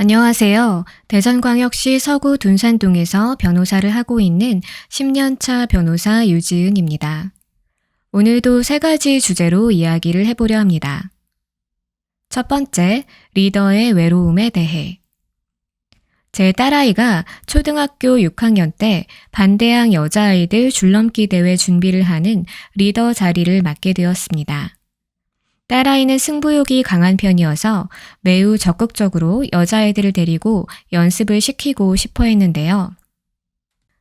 안녕하세요. 대전광역시 서구 둔산동에서 변호사를 하고 있는 10년차 변호사 유지은입니다. 오늘도 세 가지 주제로 이야기를 해보려 합니다. 첫 번째, 리더의 외로움에 대해. 제 딸아이가 초등학교 6학년 때 반대항 여자아이들 줄넘기 대회 준비를 하는 리더 자리를 맡게 되었습니다. 딸아이는 승부욕이 강한 편이어서 매우 적극적으로 여자아이들을 데리고 연습을 시키고 싶어 했는데요.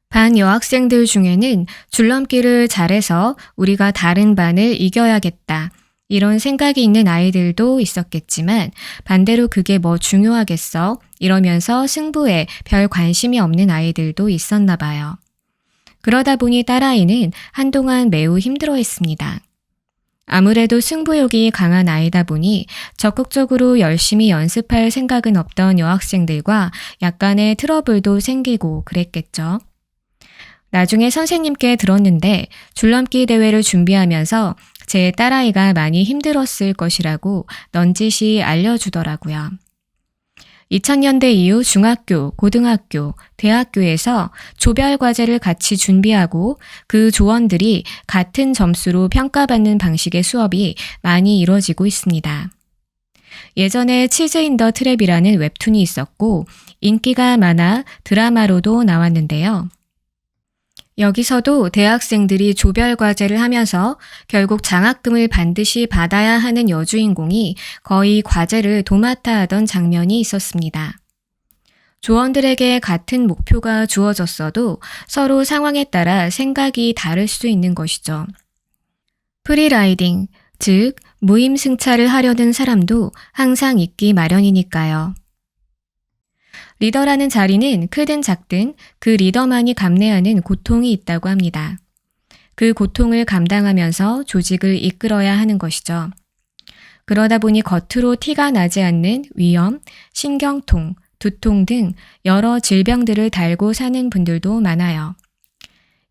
반 여학생들 중에는 줄넘기를 잘해서 우리가 다른 반을 이겨야겠다. 이런 생각이 있는 아이들도 있었겠지만 반대로 그게 뭐 중요하겠어? 이러면서 승부에 별 관심이 없는 아이들도 있었나 봐요. 그러다 보니 딸아이는 한동안 매우 힘들어 했습니다. 아무래도 승부욕이 강한 아이다 보니 적극적으로 열심히 연습할 생각은 없던 여학생들과 약간의 트러블도 생기고 그랬겠죠. 나중에 선생님께 들었는데 줄넘기 대회를 준비하면서 제 딸아이가 많이 힘들었을 것이라고 넌지시 알려주더라고요. 2000년대 이후 중학교, 고등학교, 대학교에서 조별 과제를 같이 준비하고 그 조원들이 같은 점수로 평가받는 방식의 수업이 많이 이루어지고 있습니다. 예전에 치즈 인 더 트랩이라는 웹툰이 있었고 인기가 많아 드라마로도 나왔는데요. 여기서도 대학생들이 조별 과제를 하면서 결국 장학금을 반드시 받아야 하는 여주인공이 거의 과제를 도맡아 하던 장면이 있었습니다. 조원들에게 같은 목표가 주어졌어도 서로 상황에 따라 생각이 다를 수 있는 것이죠. 프리라이딩, 즉, 무임승차를 하려는 사람도 항상 있기 마련이니까요. 리더라는 자리는 크든 작든 그 리더만이 감내하는 고통이 있다고 합니다. 그 고통을 감당하면서 조직을 이끌어야 하는 것이죠. 그러다 보니 겉으로 티가 나지 않는 위염, 신경통, 두통 등 여러 질병들을 달고 사는 분들도 많아요.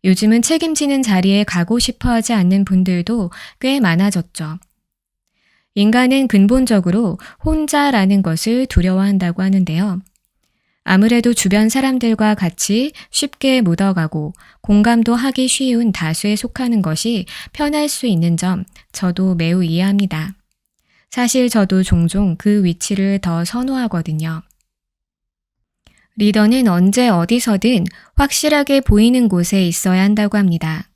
요즘은 책임지는 자리에 가고 싶어 하지 않는 분들도 꽤 많아졌죠. 인간은 근본적으로 혼자라는 것을 두려워한다고 하는데요. 아무래도 주변 사람들과 같이 쉽게 묻어가고 공감도 하기 쉬운 다수에 속하는 것이 편할 수 있는 점 저도 매우 이해합니다. 사실 저도 종종 그 위치를 더 선호하거든요. 리더는 언제 어디서든 확실하게 보이는 곳에 있어야 한다고 합니다.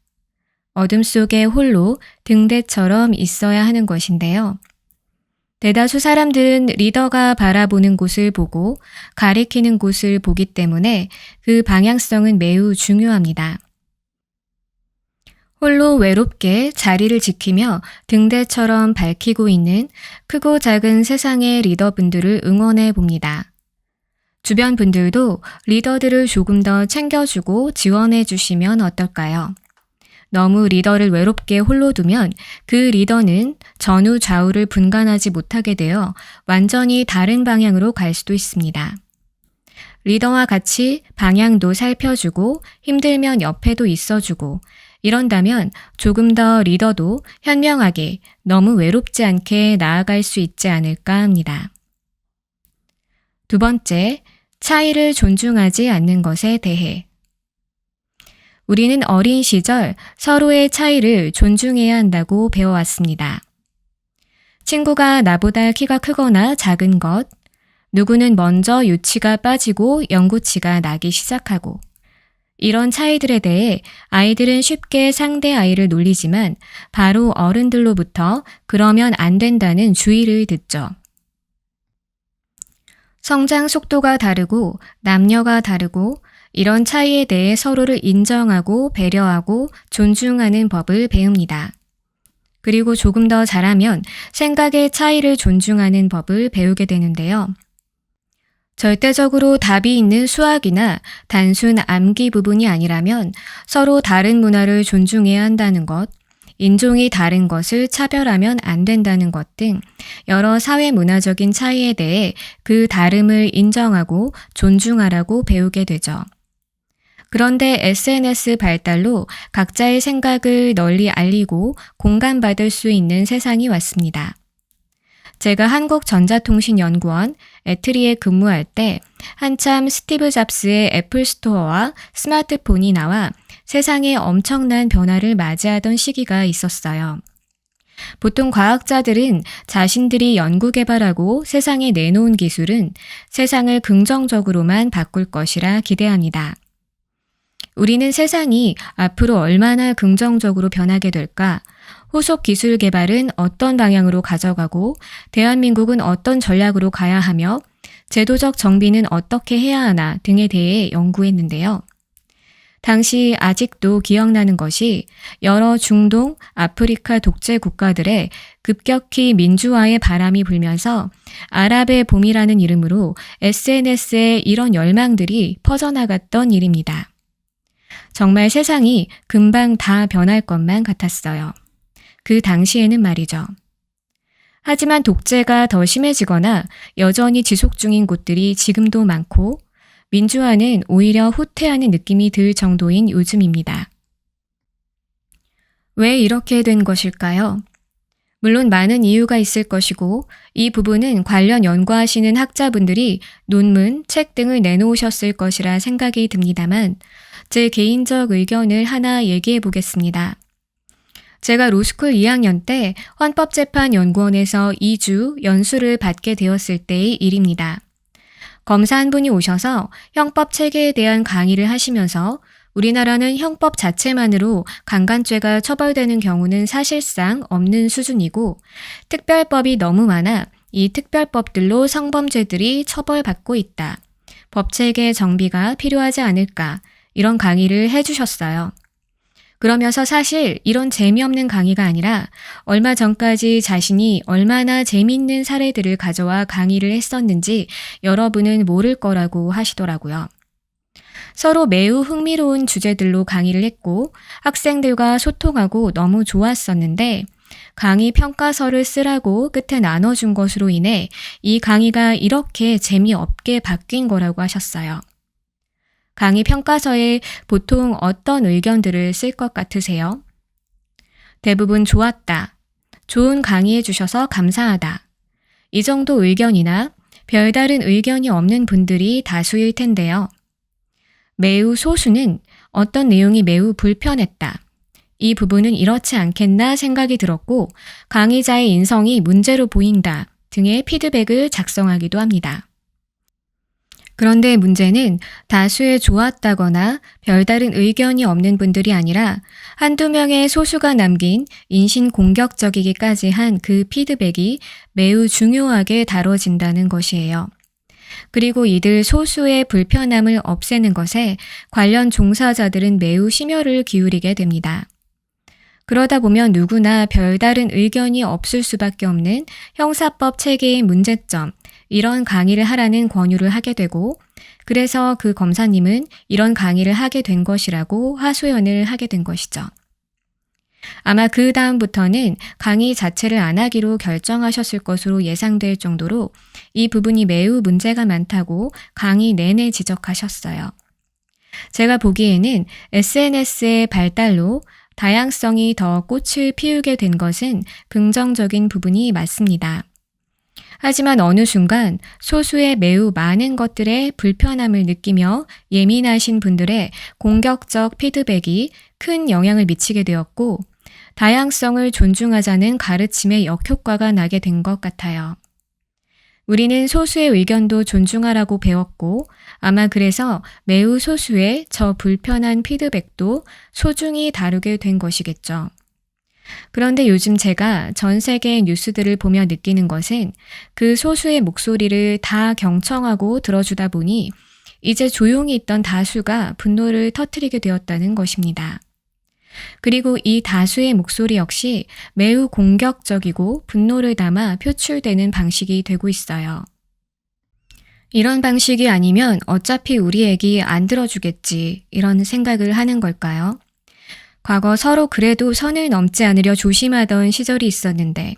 어둠 속에 홀로 등대처럼 있어야 하는 것인데요. 대다수 사람들은 리더가 바라보는 곳을 보고 가리키는 곳을 보기 때문에 그 방향성은 매우 중요합니다. 홀로 외롭게 자리를 지키며 등대처럼 밝히고 있는 크고 작은 세상의 리더분들을 응원해 봅니다. 주변 분들도 리더들을 조금 더 챙겨주고 지원해 주시면 어떨까요? 너무 리더를 외롭게 홀로 두면 그 리더는 전후 좌우를 분간하지 못하게 되어 완전히 다른 방향으로 갈 수도 있습니다. 리더와 같이 방향도 살펴주고 힘들면 옆에도 있어주고 이런다면 조금 더 리더도 현명하게 너무 외롭지 않게 나아갈 수 있지 않을까 합니다. 두 번째, 차이를 존중하지 않는 것에 대해 우리는 어린 시절 서로의 차이를 존중해야 한다고 배워왔습니다. 친구가 나보다 키가 크거나 작은 것, 누구는 먼저 유치가 빠지고 영구치가 나기 시작하고, 이런 차이들에 대해 아이들은 쉽게 상대 아이를 놀리지만 바로 어른들로부터 그러면 안 된다는 주의를 듣죠. 성장 속도가 다르고 남녀가 다르고 이런 차이에 대해 서로를 인정하고 배려하고 존중하는 법을 배웁니다. 그리고 조금 더 잘하면 생각의 차이를 존중하는 법을 배우게 되는데요. 절대적으로 답이 있는 수학이나 단순 암기 부분이 아니라면 서로 다른 문화를 존중해야 한다는 것, 인종이 다른 것을 차별하면 안 된다는 것 등 여러 사회 문화적인 차이에 대해 그 다름을 인정하고 존중하라고 배우게 되죠. 그런데 SNS 발달로 각자의 생각을 널리 알리고 공감받을 수 있는 세상이 왔습니다. 제가 한국전자통신연구원 애트리에 근무할 때 한참 스티브 잡스의 애플 스토어와 스마트폰이 나와 세상에 엄청난 변화를 맞이하던 시기가 있었어요. 보통 과학자들은 자신들이 연구 개발하고 세상에 내놓은 기술은 세상을 긍정적으로만 바꿀 것이라 기대합니다. 우리는 세상이 앞으로 얼마나 긍정적으로 변하게 될까? 후속 기술 개발은 어떤 방향으로 가져가고 대한민국은 어떤 전략으로 가야 하며 제도적 정비는 어떻게 해야 하나 등에 대해 연구했는데요. 당시 아직도 기억나는 것이 여러 중동, 아프리카 독재 국가들의 급격히 민주화의 바람이 불면서 아랍의 봄이라는 이름으로 SNS에 이런 열망들이 퍼져나갔던 일입니다. 정말 세상이 금방 다 변할 것만 같았어요. 그 당시에는 말이죠. 하지만 독재가 더 심해지거나 여전히 지속 중인 곳들이 지금도 많고 민주화는 오히려 후퇴하는 느낌이 들 정도인 요즘입니다. 왜 이렇게 된 것일까요? 물론 많은 이유가 있을 것이고 이 부분은 관련 연구하시는 학자분들이 논문, 책 등을 내놓으셨을 것이라 생각이 듭니다만 제 개인적 의견을 하나 얘기해 보겠습니다. 제가 로스쿨 2학년 때 헌법재판연구원에서 2주 연수를 받게 되었을 때의 일입니다. 검사 한 분이 오셔서 형법 체계에 대한 강의를 하시면서 우리나라는 형법 자체만으로 강간죄가 처벌되는 경우는 사실상 없는 수준이고 특별법이 너무 많아 이 특별법들로 성범죄들이 처벌받고 있다. 법체계 정비가 필요하지 않을까 이런 강의를 해주셨어요. 그러면서 사실 이런 재미없는 강의가 아니라 얼마 전까지 자신이 얼마나 재미있는 사례들을 가져와 강의를 했었는지 여러분은 모를 거라고 하시더라고요. 서로 매우 흥미로운 주제들로 강의를 했고 학생들과 소통하고 너무 좋았었는데 강의 평가서를 쓰라고 끝에 나눠준 것으로 인해 이 강의가 이렇게 재미없게 바뀐 거라고 하셨어요. 강의 평가서에 보통 어떤 의견들을 쓸 것 같으세요? 대부분 좋았다. 좋은 강의해 주셔서 감사하다. 이 정도 의견이나 별다른 의견이 없는 분들이 다수일 텐데요. 매우 소수는 어떤 내용이 매우 불편했다. 이 부분은 이렇지 않겠나 생각이 들었고 강의자의 인성이 문제로 보인다 등의 피드백을 작성하기도 합니다. 그런데 문제는 다수의 좋았다거나 별다른 의견이 없는 분들이 아니라 한두 명의 소수가 남긴 인신 공격적이기까지 한 그 피드백이 매우 중요하게 다뤄진다는 것이에요. 그리고 이들 소수의 불편함을 없애는 것에 관련 종사자들은 매우 심혈을 기울이게 됩니다. 그러다 보면 누구나 별다른 의견이 없을 수밖에 없는 형사법 체계의 문제점, 이런 강의를 하라는 권유를 하게 되고 그래서 그 검사님은 이런 강의를 하게 된 것이라고 하소연을 하게 된 것이죠. 아마 그 다음부터는 강의 자체를 안 하기로 결정하셨을 것으로 예상될 정도로 이 부분이 매우 문제가 많다고 강의 내내 지적하셨어요. 제가 보기에는 SNS의 발달로 다양성이 더 꽃을 피우게 된 것은 긍정적인 부분이 맞습니다. 하지만 어느 순간 소수의 매우 많은 것들의 불편함을 느끼며 예민하신 분들의 공격적 피드백이 큰 영향을 미치게 되었고 다양성을 존중하자는 가르침의 역효과가 나게 된 것 같아요. 우리는 소수의 의견도 존중하라고 배웠고 아마 그래서 매우 소수의 저 불편한 피드백도 소중히 다루게 된 것이겠죠. 그런데 요즘 제가 전 세계의 뉴스들을 보며 느끼는 것은 그 소수의 목소리를 다 경청하고 들어주다 보니 이제 조용히 있던 다수가 분노를 터뜨리게 되었다는 것입니다. 그리고 이 다수의 목소리 역시 매우 공격적이고 분노를 담아 표출되는 방식이 되고 있어요. 이런 방식이 아니면 어차피 우리 애기 안 들어주겠지, 이런 생각을 하는 걸까요? 과거 서로 그래도 선을 넘지 않으려 조심하던 시절이 있었는데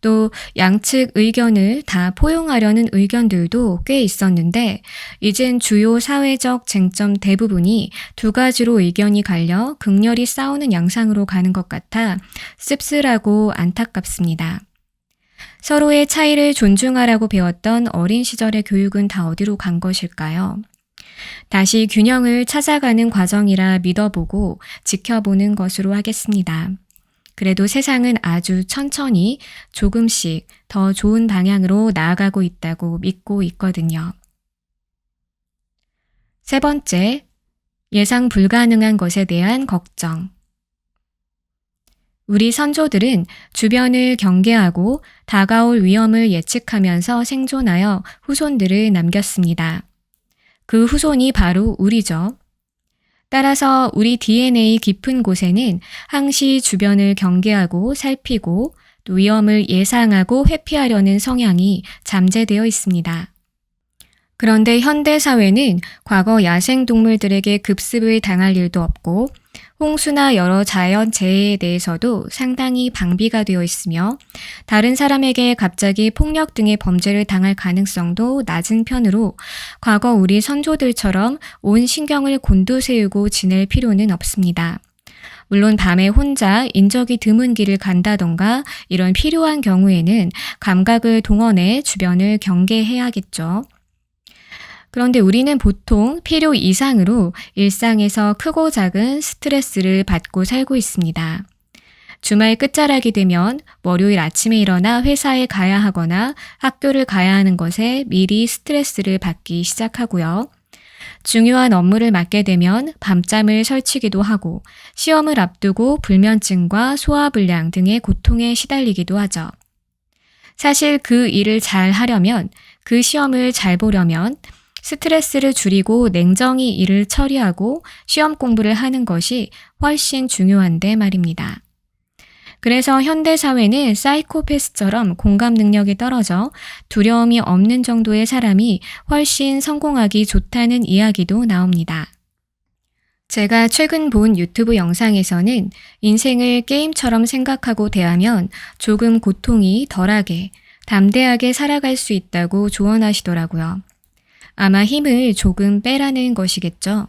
또 양측 의견을 다 포용하려는 의견들도 꽤 있었는데 이젠 주요 사회적 쟁점 대부분이 두 가지로 의견이 갈려 극렬히 싸우는 양상으로 가는 것 같아 씁쓸하고 안타깝습니다. 서로의 차이를 존중하라고 배웠던 어린 시절의 교육은 다 어디로 간 것일까요? 다시 균형을 찾아가는 과정이라 믿어보고 지켜보는 것으로 하겠습니다. 그래도 세상은 아주 천천히 조금씩 더 좋은 방향으로 나아가고 있다고 믿고 있거든요. 세 번째, 예상 불가능한 것에 대한 걱정. 우리 선조들은 주변을 경계하고 다가올 위험을 예측하면서 생존하여 후손들을 남겼습니다. 그 후손이 바로 우리죠. 따라서 우리 DNA 깊은 곳에는 항시 주변을 경계하고 살피고 또 위험을 예상하고 회피하려는 성향이 잠재되어 있습니다. 그런데 현대 사회는 과거 야생 동물들에게 급습을 당할 일도 없고 홍수나 여러 자연 재해에 대해서도 상당히 방비가 되어 있으며 다른 사람에게 갑자기 폭력 등의 범죄를 당할 가능성도 낮은 편으로 과거 우리 선조들처럼 온 신경을 곤두세우고 지낼 필요는 없습니다. 물론 밤에 혼자 인적이 드문 길을 간다던가 이런 필요한 경우에는 감각을 동원해 주변을 경계해야겠죠. 그런데 우리는 보통 필요 이상으로 일상에서 크고 작은 스트레스를 받고 살고 있습니다. 주말 끝자락이 되면 월요일 아침에 일어나 회사에 가야 하거나 학교를 가야 하는 것에 미리 스트레스를 받기 시작하고요. 중요한 업무를 맡게 되면 밤잠을 설치기도 하고 시험을 앞두고 불면증과 소화불량 등의 고통에 시달리기도 하죠. 사실 그 일을 잘 하려면 그 시험을 잘 보려면 스트레스를 줄이고 냉정히 일을 처리하고 시험 공부를 하는 것이 훨씬 중요한데 말입니다. 그래서 현대 사회는 사이코패스처럼 공감 능력이 떨어져 두려움이 없는 정도의 사람이 훨씬 성공하기 좋다는 이야기도 나옵니다. 제가 최근 본 유튜브 영상에서는 인생을 게임처럼 생각하고 대하면 조금 고통이 덜하게 담대하게 살아갈 수 있다고 조언하시더라고요. 아마 힘을 조금 빼라는 것이겠죠.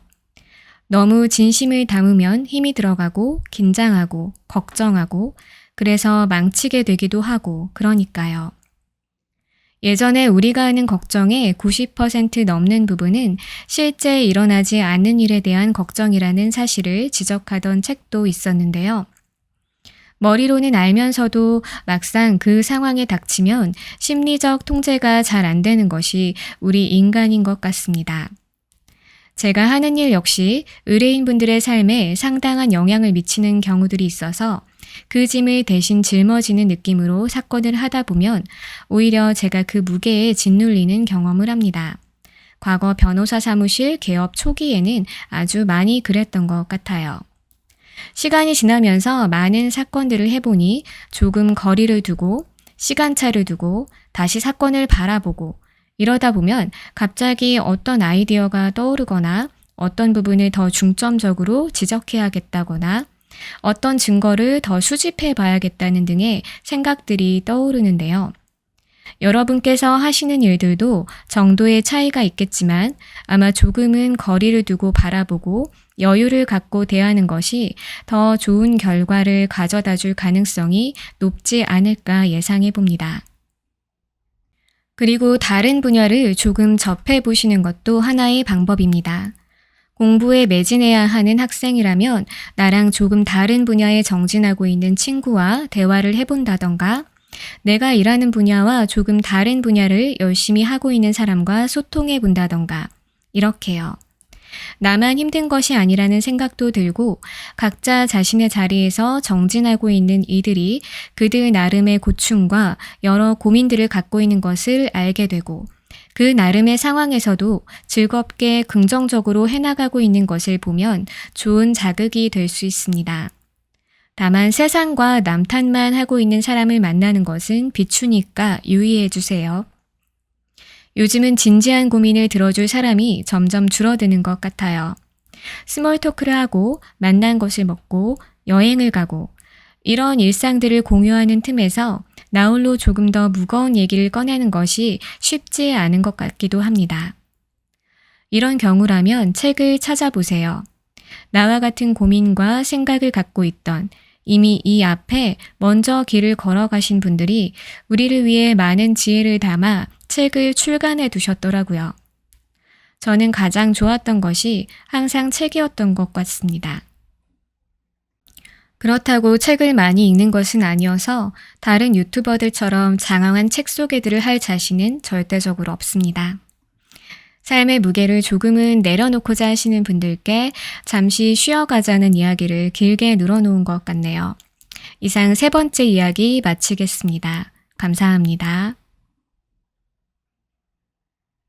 너무 진심을 담으면 힘이 들어가고 긴장하고 걱정하고 그래서 망치게 되기도 하고 그러니까요. 예전에 우리가 하는 걱정의 90% 넘는 부분은 실제 일어나지 않는 일에 대한 걱정이라는 사실을 지적하던 책도 있었는데요. 머리로는 알면서도 막상 그 상황에 닥치면 심리적 통제가 잘 안 되는 것이 우리 인간인 것 같습니다. 제가 하는 일 역시 의뢰인분들의 삶에 상당한 영향을 미치는 경우들이 있어서 그 짐을 대신 짊어지는 느낌으로 사건을 하다 보면 오히려 제가 그 무게에 짓눌리는 경험을 합니다. 과거 변호사 사무실 개업 초기에는 아주 많이 그랬던 것 같아요. 시간이 지나면서 많은 사건들을 해보니 조금 거리를 두고 시간차를 두고 다시 사건을 바라보고 이러다 보면 갑자기 어떤 아이디어가 떠오르거나 어떤 부분을 더 중점적으로 지적해야겠다거나 어떤 증거를 더 수집해 봐야겠다는 등의 생각들이 떠오르는데요. 여러분께서 하시는 일들도 정도의 차이가 있겠지만 아마 조금은 거리를 두고 바라보고 여유를 갖고 대하는 것이 더 좋은 결과를 가져다 줄 가능성이 높지 않을까 예상해 봅니다. 그리고 다른 분야를 조금 접해 보시는 것도 하나의 방법입니다. 공부에 매진해야 하는 학생이라면 나랑 조금 다른 분야에 정진하고 있는 친구와 대화를 해본다던가 내가 일하는 분야와 조금 다른 분야를 열심히 하고 있는 사람과 소통해 본다던가 이렇게요. 나만 힘든 것이 아니라는 생각도 들고 각자 자신의 자리에서 정진하고 있는 이들이 그들 나름의 고충과 여러 고민들을 갖고 있는 것을 알게 되고 그 나름의 상황에서도 즐겁게 긍정적으로 해나가고 있는 것을 보면 좋은 자극이 될 수 있습니다. 다만 세상과 남탓만 하고 있는 사람을 만나는 것은 비추니까 유의해 주세요. 요즘은 진지한 고민을 들어줄 사람이 점점 줄어드는 것 같아요. 스몰 토크를 하고 만난 것을 먹고 여행을 가고 이런 일상들을 공유하는 틈에서 나홀로 조금 더 무거운 얘기를 꺼내는 것이 쉽지 않은 것 같기도 합니다. 이런 경우라면 책을 찾아보세요. 나와 같은 고민과 생각을 갖고 있던 이미 이 앞에 먼저 길을 걸어가신 분들이 우리를 위해 많은 지혜를 담아 책을 출간해 두셨더라고요. 저는 가장 좋았던 것이 항상 책이었던 것 같습니다. 그렇다고 책을 많이 읽는 것은 아니어서 다른 유튜버들처럼 장황한 책 소개들을 할 자신은 절대적으로 없습니다. 삶의 무게를 조금은 내려놓고자 하시는 분들께 잠시 쉬어가자는 이야기를 길게 늘어놓은 것 같네요. 이상 세 번째 이야기 마치겠습니다. 감사합니다.